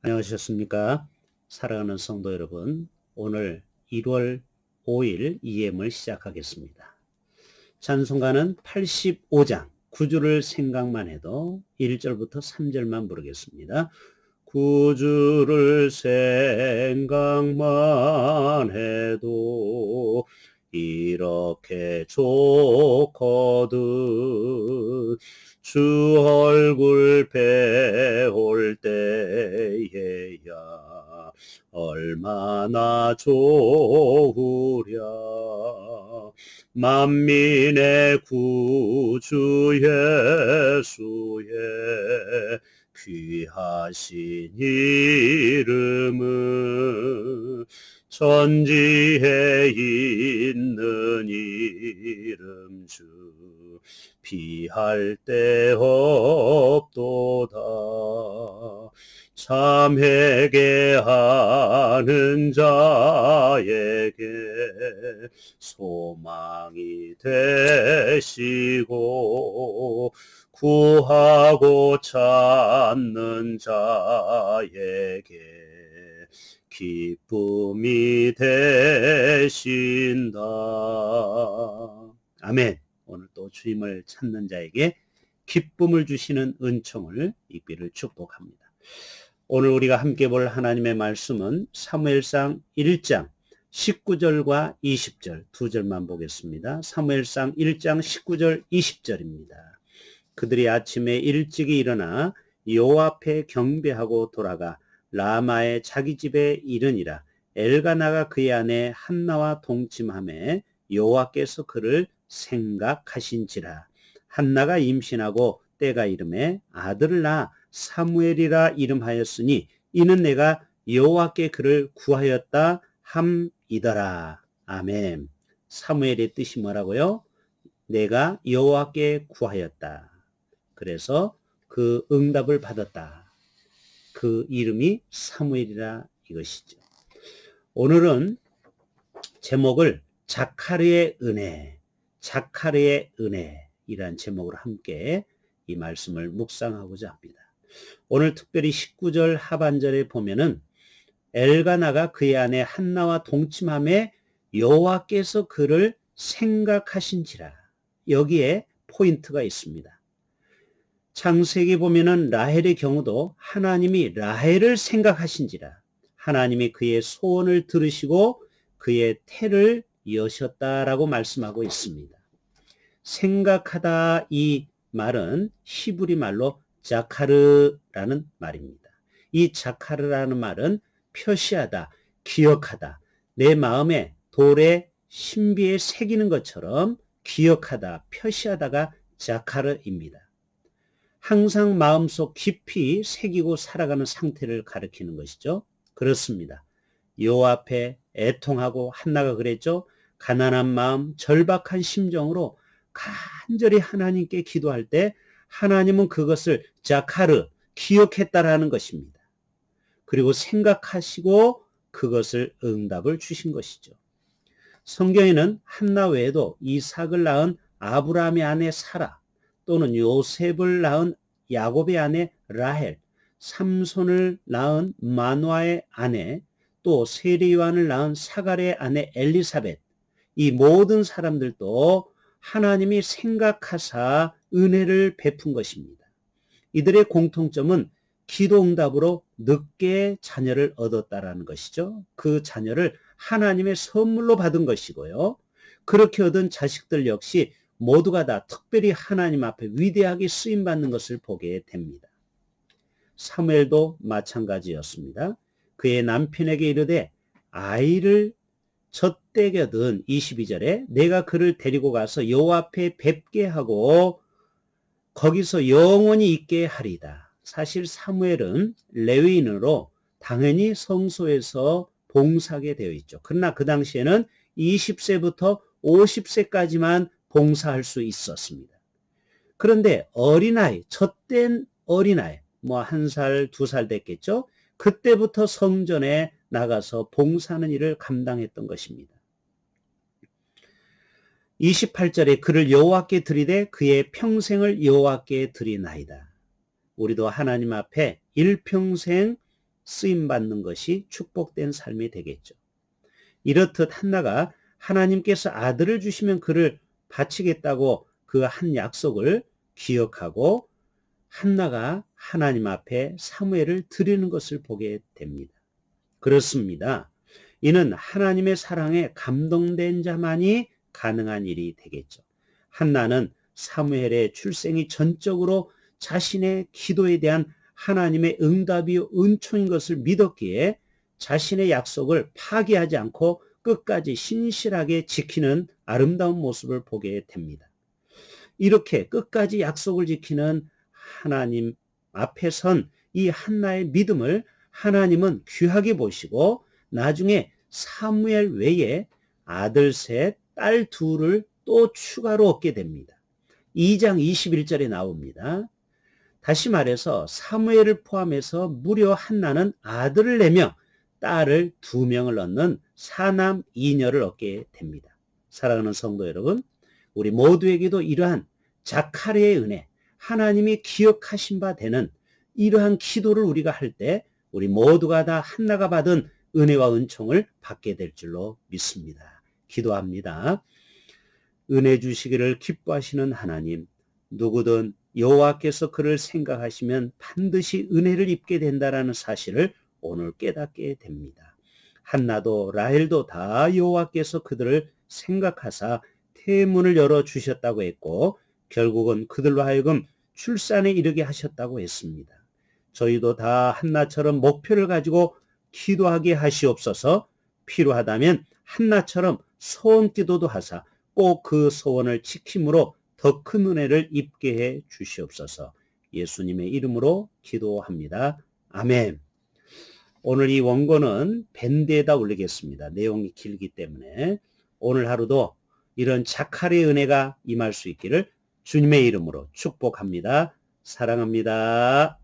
안녕하셨습니까? 사랑하는 성도 여러분, 오늘 1월 5일 EM을 시작하겠습니다. 찬송가는 85장, 9주를 생각만 해도 1절부터 3절만 부르겠습니다. 구주를 생각만 해도 이렇게 좋거든 주 얼굴 배울 때에야 얼마나 좋으랴. 만민의 구주 예수의 귀하신 이름은 천지에 있는 이름 주 피할 데 없도다 참 회개하는 자에게 소망이 되시고 구하고 찾는 자에게 기쁨이 되신다. 아멘. 오늘 또 주님을 찾는 자에게 기쁨을 주시는 은총을 이비를 축복합니다. 오늘 우리가 함께 볼 하나님의 말씀은 사무엘상 1장 19절과 20절 두 절만 보겠습니다. 사무엘상 1장 19절 20절입니다. 그들이 아침에 일찍이 일어나 여호와 앞에 경배하고 돌아가 라마의 자기 집에 이르니라 엘가나가 그의 아내 한나와 동침함에 여호와께서 그를 생각하신지라 한나가 임신하고 때가 이름에 아들을 낳아 사무엘이라 이름하였으니 이는 내가 여호와께 그를 구하였다 함이더라 아멘 사무엘의 뜻이 뭐라고요? 내가 여호와께 구하였다 그래서 그 응답을 받았다. 그 이름이 사무엘이라 이것이죠. 오늘은 제목을 자카르의 은혜, 자카르의 은혜이란 제목으로 함께 이 말씀을 묵상하고자 합니다. 오늘 특별히 19절 하반절에 보면은 엘가나가 그의 아내 한나와 동침함에 여호와께서 그를 생각하신지라 여기에 포인트가 있습니다. 창세기 보면은 라헬의 경우도 하나님이 라헬을 생각하신지라 하나님이 그의 소원을 들으시고 그의 태를 여셨다라고 말씀하고 있습니다. 생각하다 이 말은 히브리 말로 자카르라는 말입니다. 이 자카르라는 말은 표시하다, 기억하다, 내 마음에 돌에 신비에 새기는 것처럼 기억하다, 표시하다가 자카르입니다. 항상 마음속 깊이 새기고 살아가는 상태를 가리키는 것이죠. 그렇습니다. 요 앞에 애통하고 한나가 그랬죠. 가난한 마음, 절박한 심정으로 간절히 하나님께 기도할 때 하나님은 그것을 자카르, 기억했다라는 것입니다. 그리고 생각하시고 그것을 응답을 주신 것이죠. 성경에는 한나 외에도 이삭을 낳은 아브라함의 아내 사라, 또는 요셉을 낳은 야곱의 아내 라헬, 삼손을 낳은 마누아의 아내, 또 세리요한을 낳은 사갈의 아내 엘리사벳, 이 모든 사람들도 하나님이 생각하사 은혜를 베푼 것입니다. 이들의 공통점은 기도 응답으로 늦게 자녀를 얻었다라는 것이죠. 그 자녀를 하나님의 선물로 받은 것이고요. 그렇게 얻은 자식들 역시 모두가 다 특별히 하나님 앞에 위대하게 쓰임 받는 것을 보게 됩니다. 사무엘도 마찬가지였습니다. 그의 남편에게 이르되 아이를 젖대겨든 22절에 내가 그를 데리고 가서 여호와 앞에 뵙게 하고 거기서 영원히 있게 하리다. 사실 사무엘은 레위인으로 당연히 성소에서 봉사하게 되어 있죠. 그러나 그 당시에는 20세부터 50세까지만 봉사할 수 있었습니다. 그런데 어린아이, 젖된 어린아이, 뭐 한 살, 두 살 됐겠죠? 그때부터 성전에 나가서 봉사하는 일을 감당했던 것입니다. 28절에 그를 여호와께 드리되 그의 평생을 여호와께 드리나이다. 우리도 하나님 앞에 일평생 쓰임 받는 것이 축복된 삶이 되겠죠. 이렇듯 한나가 하나님께서 아들을 주시면 그를 바치겠다고 그 한 약속을 기억하고 한나가 하나님 앞에 사무엘을 드리는 것을 보게 됩니다. 그렇습니다. 이는 하나님의 사랑에 감동된 자만이 가능한 일이 되겠죠. 한나는 사무엘의 출생이 전적으로 자신의 기도에 대한 하나님의 응답이 은총인 것을 믿었기에 자신의 약속을 파기하지 않고 끝까지 신실하게 지키는 아름다운 모습을 보게 됩니다. 이렇게 끝까지 약속을 지키는 하나님 앞에 선 이 한나의 믿음을 하나님은 귀하게 보시고 나중에 사무엘 외에 아들 셋, 딸 둘을 또 추가로 얻게 됩니다. 2장 21절에 나옵니다. 다시 말해서 사무엘을 포함해서 무려 한나는 아들을 4명, 딸을 2명을 얻는 사남 2녀를 얻게 됩니다. 사랑하는 성도 여러분, 우리 모두에게도 이러한 자카리의 은혜, 하나님이 기억하신 바 되는 이러한 기도를 우리가 할 때 우리 모두가 다 한나가 받은 은혜와 은총을 받게 될 줄로 믿습니다. 기도합니다. 은혜 주시기를 기뻐하시는 하나님, 누구든 여호와께서 그를 생각하시면 반드시 은혜를 입게 된다라는 사실을 오늘 깨닫게 됩니다. 한나도 라헬도 다 여호와께서 그들을 생각하사 태문을 열어 주셨다고 했고 결국은 그들로 하여금 출산에 이르게 하셨다고 했습니다. 저희도 다 한나처럼 목표를 가지고 기도하게 하시옵소서 필요하다면 한나처럼 소원 기도도 하사 꼭 그 소원을 지킴으로 더 큰 은혜를 입게 해 주시옵소서 예수님의 이름으로 기도합니다. 아멘. 오늘 이 원고는 밴드에다 올리겠습니다. 내용이 길기 때문에 오늘 하루도 이런 자칼의 은혜가 임할 수 있기를 주님의 이름으로 축복합니다. 사랑합니다.